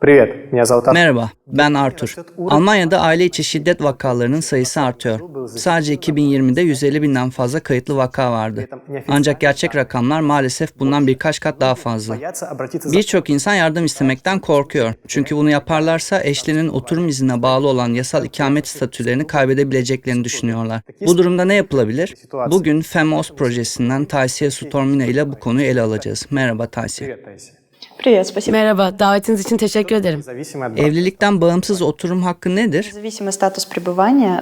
Привет, меня зовут Артур. Merhaba, ben Artur. Almanya'da aile içi şiddet vakalarının sayısı artıyor. Sadece 2020'de 150 binden fazla kayıtlı vaka vardı. Ancak gerçek rakamlar maalesef bundan birkaç kat daha fazla. Боятся обратиться за Birçok insan yardım istemekten korkuyor. Çünkü bunu yaparlarsa eşlerinin oturum iznine bağlı olan yasal ikamet statülerini kaybedebileceklerini düşünüyorlar. Bu durumda ne yapılabilir? Bugün FEMOS projesinden Taysiye Sutormina ile bu konuyu ele alacağız. Merhaba Taysiye. Merhaba, davetiniz için teşekkür ederim. Evlilikten bağımsız oturum hakkı nedir?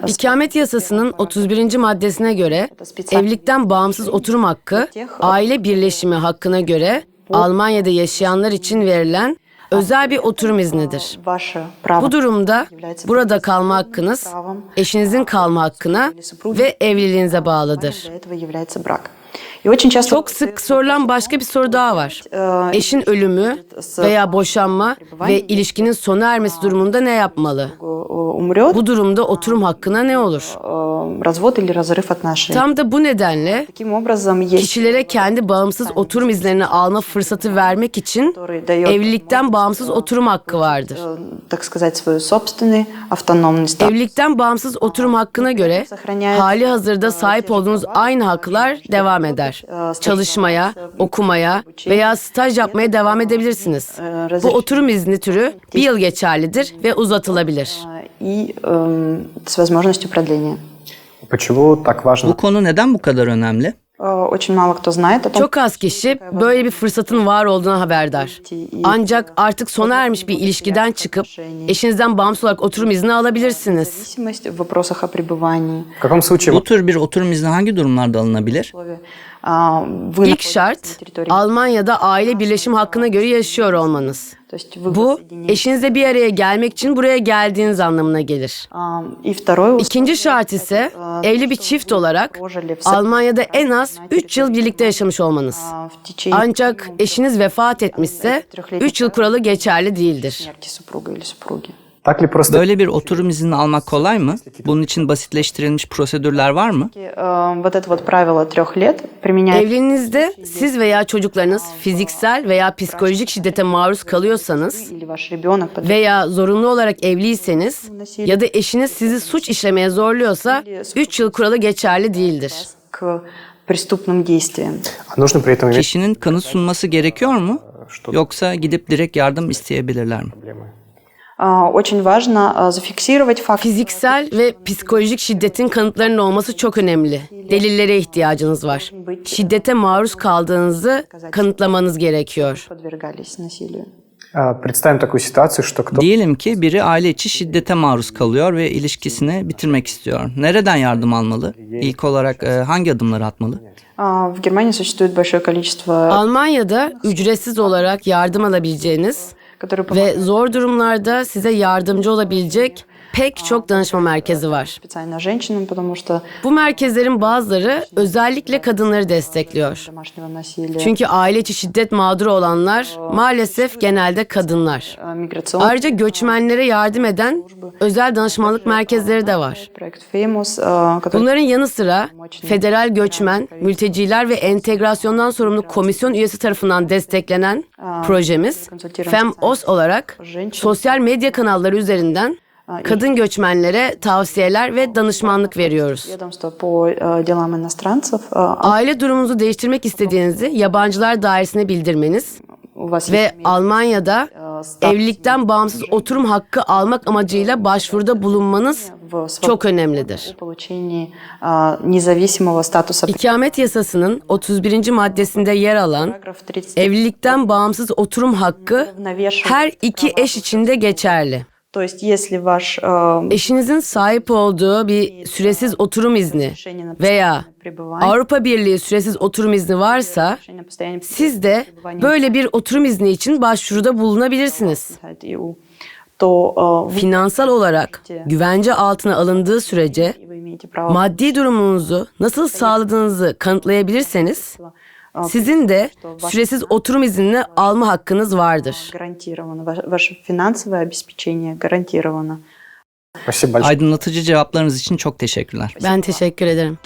İkamet yasasının 31. maddesine göre evlilikten bağımsız oturum hakkı, aile birleşimi hakkına göre Almanya'da yaşayanlar için verilen özel bir oturum iznidir. Bu durumda burada kalma hakkınız, eşinizin kalma hakkına ve evliliğinize bağlıdır. Çok sık sorulan başka bir soru daha var. Eşin ölümü veya boşanma ve ilişkinin sona ermesi durumunda ne yapmalı? Bu durumda oturum hakkına ne olur? Tam da bu nedenle kişilere kendi bağımsız oturum izlerini alma fırsatı vermek için evlilikten bağımsız oturum hakkı vardır. Evlilikten bağımsız oturum hakkına göre hali hazırda sahip olduğunuz aynı haklar devam eder yeter. Çalışmaya, okumaya veya staj yapmaya devam edebilirsiniz. Bu oturum izni türü bir yıl geçerlidir ve uzatılabilir. Bu konu neden bu kadar önemli? Çok az kişi böyle bir fırsatın var olduğuna haberdar. Ancak artık sona ermiş bir ilişkiden çıkıp eşinizden bağımsız olarak oturum izni alabilirsiniz. Bu tür bir oturum izni hangi durumlarda alınabilir? İlk şart Almanya'da aile birleşim hakkına göre yaşıyor olmanız. Bu eşinizle bir araya gelmek için buraya geldiğiniz anlamına gelir. İkinci şart ise evli bir çift olarak Almanya'da en az 3 yıl birlikte yaşamış olmanız. Ancak eşiniz vefat etmişse 3 yıl kuralı geçerli değildir. Böyle bir oturum izni almak kolay mı? Bunun için basitleştirilmiş prosedürler var mı? Evliliğinizde siz veya çocuklarınız fiziksel veya psikolojik şiddete maruz kalıyorsanız veya zorunlu olarak evliyseniz ya da eşiniz sizi suç işlemeye zorluyorsa 3 yıl kuralı geçerli değildir. Kişinin kanıt sunması gerekiyor mu? Yoksa gidip direkt yardım isteyebilirler mi? проблемы? А, Очень важно а, зафиксировать факт Fiziksel ve psikolojik şiddetin kanıtlarının olması çok önemli. Delillere ihtiyacınız var. Şiddete maruz kaldığınızı kanıtlamanız gerekiyor. подвергались насилию. А, Представим такую ситуацию, что кто Diyelim ki biri aile içi şiddete maruz kalıyor ve ilişkisini bitirmek istiyor. Nereden yardım almalı? İlk olarak e, hangi adımları atmalı? А, В Германии существует большое количество, Almanya'da ücretsiz olarak yardım alabileceğiniz которые помогают ve zor durumlarda size yardımcı olabilecek pek çok danışma merkezi var. Bu merkezlerin bazıları özellikle kadınları destekliyor. Çünkü aile içi şiddet mağduru olanlar maalesef genelde kadınlar. Ayrıca göçmenlere yardım eden özel danışmanlık merkezleri de var. Bunların yanı sıra Federal Göçmen, Mülteciler ve Entegrasyondan Sorumlu Komisyon üyesi tarafından desteklenen projemiz FEMOS olarak sosyal medya kanalları üzerinden Kadın göçmenlere tavsiyeler ve danışmanlık veriyoruz. Aile durumunuzu değiştirmek istediğinizi yabancılar dairesine bildirmeniz ve Almanya'da evlilikten bağımsız oturum hakkı almak amacıyla başvuruda bulunmanız çok önemlidir. İkamet yasasının 31. maddesinde yer alan evlilikten bağımsız oturum hakkı her iki eş için de geçerli. То есть, если ваш а, Eşinizin sahip olduğu bir süresiz oturum izni решение на veya пребывание, Avrupa Birliği süresiz oturum izni varsa решение на постоянное siz de böyle bir oturum izni için başvuruda bulunabilirsiniz. пребывание EU, то а, вы, Finansal olarak güvence altına alındığı sürece вы имеете право maddi durumunuzu nasıl sağladığınızı kanıtlayabilirseniz sizin de süresiz oturum iznini alma hakkınız vardır. Aydınlatıcı cevaplarınız için çok teşekkürler. Ben teşekkür ederim.